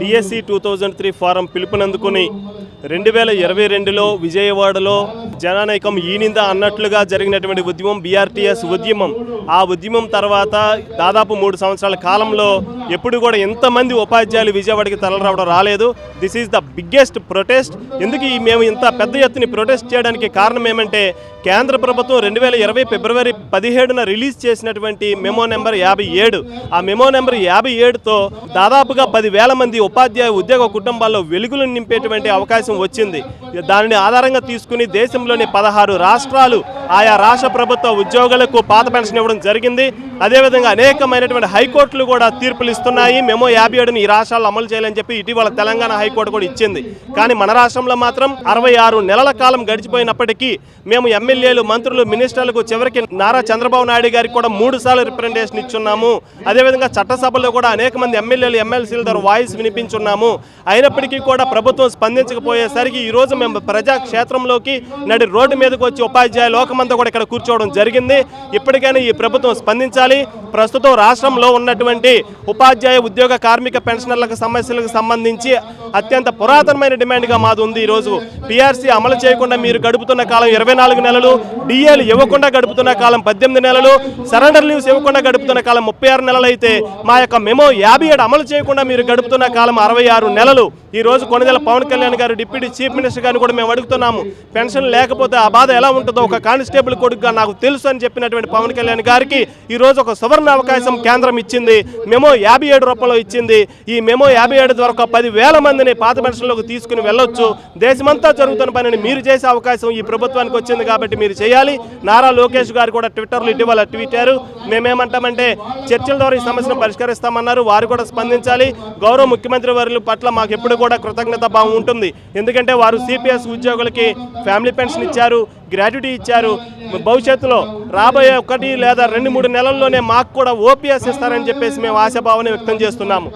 DSC two thousand three form పిలుపునందుకుని రెండు వేల ఇరవై రెండులో విజయవాడలో జననాయకం ఈనింద అన్నట్లుగా జరిగినటువంటి ఉద్యమం బీఆర్టీఎస్ ఉద్యమం. ఆ ఉద్యమం తర్వాత దాదాపు మూడు సంవత్సరాల కాలంలో ఎప్పుడు కూడా ఎంతమంది ఉపాధ్యాయులు విజయవాడకి తరలిరావడం రాలేదు. This is the biggest protest ఎందుకు మేము ఇంత పెద్ద ఎత్తుని ప్రొటెస్ట్ చేయడానికి కారణం ఏమంటే కేంద్ర ప్రభుత్వం రెండు వేల ఇరవై ఫిబ్రవరి పదిహేడున రిలీజ్ చేసినటువంటి మెమో నెంబర్ యాభై ఏడు. ఆ మెమో నెంబర్ యాభై ఏడుతో దాదాపుగా పదివేల మంది ఉపాధ్యాయ ఉద్యోగ కుటుంబాల్లో వెలుగులు నింపేటువంటి అవకాశం వచ్చింది. దానిని ఆధారంగా తీసుకుని దేశంలోని పదహారు రాష్ట్రాలు ఆయా రాష్ట్ర ప్రభుత్వ ఉద్యోగులకు పాత పెన్షన్ ఇవ్వడం జరిగింది. అదేవిధంగా అనేకమైనటువంటి హైకోర్టులు కూడా తీర్పులు ఇస్తున్నాయి. మేము యాభై ఏడుని ఈ రాష్ట్రాల్లో అమలు చేయాలని చెప్పి ఇటీవల తెలంగాణ హైకోర్టు కూడా ఇచ్చింది. కానీ మన రాష్ట్రంలో మాత్రం అరవై ఆరు నెలల కాలం గడిచిపోయినప్పటికీ మేము ఎమ్మెల్యేలు మంత్రులు మినిస్టర్లకు చివరికి నారా చంద్రబాబు నాయుడు గారికి కూడా మూడు సార్లు రిప్రజెంటేషన్ ఇచ్చున్నాము. అదేవిధంగా చట్టసభలో కూడా అనేక మంది ఎమ్మెల్యేలు ఎమ్మెల్సీల ద్వారా వాయిస్ వినిపించున్నాము. అయినప్పటికీ కూడా ప్రభుత్వం స్పందించకపోయేసరికి ఈరోజు మేము ప్రజా క్షేత్రంలోకి నడి రోడ్డు మీదకి వచ్చి ఉపాధ్యాయ కూడా ఇక్కడ కూర్చోవడం జరిగింది. ఇప్పటికైనా ఈ ప్రభుత్వం స్పందించాలి. ప్రస్తుతం రాష్ట్రంలో ఉన్నటువంటి ఉపాధ్యాయ ఉద్యోగ కార్మిక పెన్షనర్లకు సమస్యలకు సంబంధించి అత్యంత పురాతనమైన డిమాండ్గా మాది ఉంది ఈరోజు. పిఆర్సీ అమలు చేయకుండా మీరు గడుపుతున్న కాలం ఇరవై నాలుగు నెలలు డిఏలు ఇవ్వకుండా గడుపుతున్న కాలం పద్దెనిమిది నెలలు సరెండర్ లీవ్స్ ఇవ్వకుండా గడుపుతున్న కాలం ముప్పై ఆరు నెలలు అయితే మా యొక్క మెమో యాభై ఏడు అమలు చేయకుండా మీరు గడుపుతున్న కాలం అరవై ఆరు నెలలు. ఈ రోజు కొనిదెల పవన్ కళ్యాణ్ గారు డిప్యూటీ చీఫ్ మినిస్టర్ గారిని కూడా మేము అడుగుతున్నాము. పెన్షన్ లేకపోతే ఆ బాధ ఎలా ఉంటుందో ఒక కానిస్టేబుల్ కొడుకుగా నాకు తెలుసు అని చెప్పినటువంటి పవన్ కళ్యాణ్ గారికి ఈ రోజు ఒక సువర్ణ అవకాశం కేంద్రం ఇచ్చింది. మెమో యాభై ఏడు రూపంలో ఇచ్చింది. ఈ మెమో యాభై ఏడు ద్వారా ఒక పదివేల మందిని పాత పెన్షన్లోకి తీసుకుని వెళ్ళొచ్చు. దేశమంతా జరుగుతున్న పనిని మీరు చేసే అవకాశం ఈ ప్రభుత్వానికి వచ్చింది కాబట్టి మీరు చేయాలి. నారా లోకేష్ గారు కూడా ట్విట్టర్లో ఇటీవల ట్వీటారు. మేమేమంటామంటే చర్చల ద్వారా ఈ సమస్యను పరిష్కరిస్తామన్నారు. వారు కూడా స్పందించాలి. గౌరవ ముఖ్యమంత్రి వారి పట్ల మాకు ఎప్పుడు కూడా కృతజ్ఞత భావం ఉంటుంది. ఎందుకంటే వారు సిపిఎస్ ఉద్యోగులకి ఫ్యామిలీ పెన్షన్ ఇచ్చారు. గ్రాట్యుటీ ఇచ్చారు. భవిష్యత్తులో రాబోయే ఒకటి లేదా రెండు మూడు నెలల్లోనే మాకు కూడా ఓపీఎస్ ఇస్తారని చెప్పేసి మేము ఆశాభావాన్ని వ్యక్తం చేస్తున్నాము.